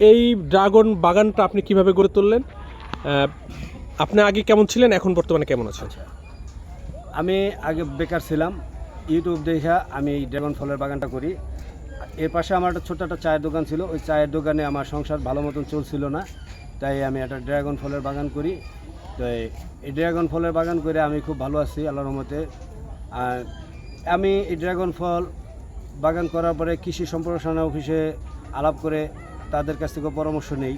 এই ড্রাগন বাগানটা আপনি কীভাবে গড়ে তুললেন? আপনি আগে কেমন ছিলেন, এখন বর্তমানে কেমন আছেন? আমি আগে বেকার ছিলাম, ইউটিউব দেখে আমি এই ড্রাগন ফলের বাগানটা করি। এর পাশে আমার একটা ছোট্ট একটা চায়ের দোকান ছিল, ওই চায়ের দোকানে আমার সংসার ভালো মতন চলছিল না, তাই আমি একটা ড্রাগন ফলের বাগান করি। তো এই- ড্রাগন ফলের বাগান করে আমি খুব ভালো আছি, আল্লাহর রহমতে। আর আমি এই ড্রাগন ফল বাগান করার পরে কৃষি সম্প্রসারণ অফিসে আলাপ করে তাদের কাছ থেকে পরামর্শ নেই।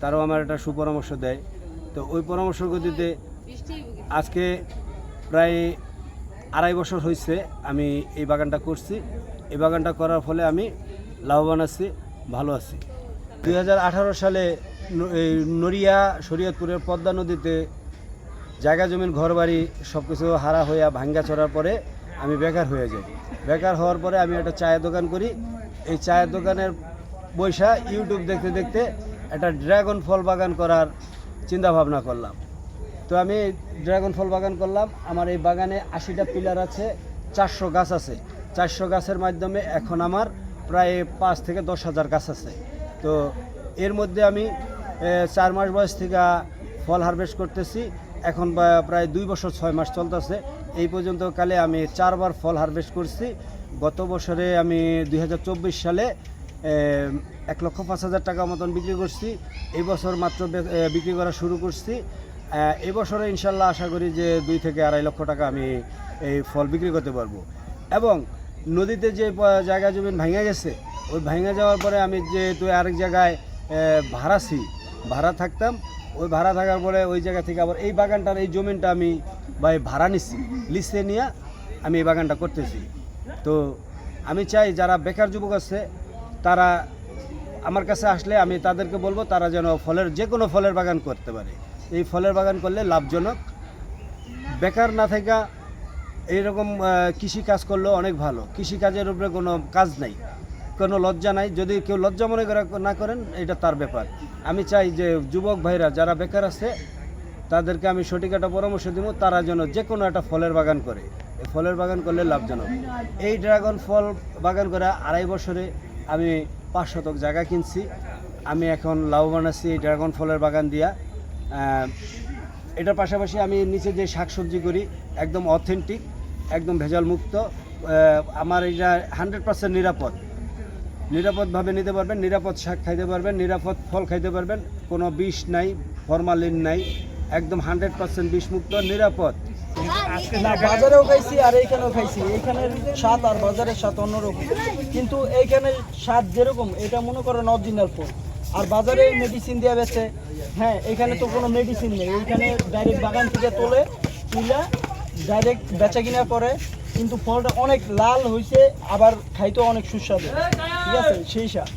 তারাও আমার একটা সুপরামর্শ দেয়। তো ওই পরামর্শ গতিতে আজকে প্রায় আড়াই বছর হয়েছে আমি এই বাগানটা করছি। এই বাগানটা করার ফলে আমি লাভবান আছি, ভালো আছি। দু হাজার আঠারো সালে এই নড়িয়া, শরীয়তপুরের পদ্মা নদীতে জায়গা জমিন ঘরবাড়ি সব কিছু হারা হইয়া ভাঙ্গা চড়ার পরে আমি বেকার হয়ে যাই। বেকার হওয়ার পরে আমি একটা চায়ের দোকান করি। এই চায়ের দোকানের বৈশা ইউটিউব দেখতে দেখতে একটা ড্রাগন ফল বাগান করার চিন্তা ভাবনা করলাম। তো আমি ড্রাগন ফল বাগান করলাম। আমার এই বাগানে আশিটা পিলার আছে, চারশো গাছ আছে। চারশো গাছের মাধ্যমে এখন আমার প্রায় পাঁচ থেকে দশ হাজার গাছ আছে। তো এর মধ্যে আমি চার মাস বয়স থেকে ফল হারভেস্ট করতেছি। এখন প্রায় দুই বছর ছয় মাস চলতেছে। এই পর্যন্ত কালে আমি চারবার ফল হারভেস্ট করছি। গত বছরে আমি দু হাজার চব্বিশ সালে এক লক্ষ পাঁচ হাজার টাকা মতন বিক্রি করছি। এই বছর মাত্র বিক্রি করা শুরু করছি। এবছরে ইনশাল্লাহ আশা করি যে দুই থেকে আড়াই লক্ষ টাকা আমি এই ফল বিক্রি করতে পারব। এবং নদীতে যে জায়গা জমিন ভেঙে গেছে, ওই ভেঙে যাওয়ার পরে আমি যেহেতু আরেক জায়গায় ভাড়াছি ভাড়া থাকতাম, ওই ভাড়া থাকার পরে ওই জায়গা থেকে আবার এই বাগানটার এই জমিনটা আমি বা ভাড়া নিচ্ছি লিস্টে নিয়ে আমি এই বাগানটা করতেছি। তো আমি চাই যারা বেকার যুবক আছে তারা আমার কাছে আসলে আমি তাদেরকে বলব, তারা যেন ফলের, যে কোনো ফলের বাগান করতে পারে। এই ফলের বাগান করলে লাভজনক। বেকার না থাকা, এইরকম কৃষি কাজ করলেও অনেক ভালো। কৃষি কাজের উপরে কোনো কাজ নাই, কোনো লজ্জা নাই। যদি কেউ লজ্জা মনে করে, না করেন, এটা তার ব্যাপার। আমি চাই যে যুবক ভাইরা, যারা বেকার আছে, তাদেরকে আমি সঠিক একটা পরামর্শ দিব, তারা যেন যে কোনো একটা ফলের বাগান করে। এই ফলের বাগান করলে লাভজনক। এই ড্রাগন ফল বাগান করে আড়াই বছরে আমি পাঁচ শতক জায়গা কিনছি। আমি এখন লাভবান আছি ড্রাগন ফলের বাগান দিয়া। এটার পাশাপাশি আমি নিচে যে শাকসবজি করি, একদম অথেন্টিক, একদম ভেজাল মুক্ত। আমার এটা হান্ড্রেড পার্সেন্ট নিরাপদ। নিরাপদভাবে নিতে পারবেন, নিরাপদ শাক খাইতে পারবেন, নিরাপদ ফল খাইতে পারবেন। কোনো বিষ নাই, ফরমালিন নাই, একদম হান্ড্রেড পার্সেন্ট বিষমুক্ত, নিরাপদ। না বাজারেও খাইছি আর এইখানেও খাইছি। এইখানের স্বাদ আর বাজারের স্বাদ অন্যরকম। কিন্তু এইখানের স্বাদ যেরকম, এটা মনে করেন অরিজিনাল ফল আর বাজারে মেডিসিন দেওয়া বেছে হ্যাঁ এখানে তো কোনো মেডিসিন নেই। এইখানে ডাইরেক্ট বাগান থেকে তোলে, তুলে ডাইরেক্ট বেচা কিনা করে। কিন্তু ফলটা অনেক লাল হয়েছে আবার খাইতেও অনেক সুস্বাদু। ঠিক আছে? সেই স্বাদ।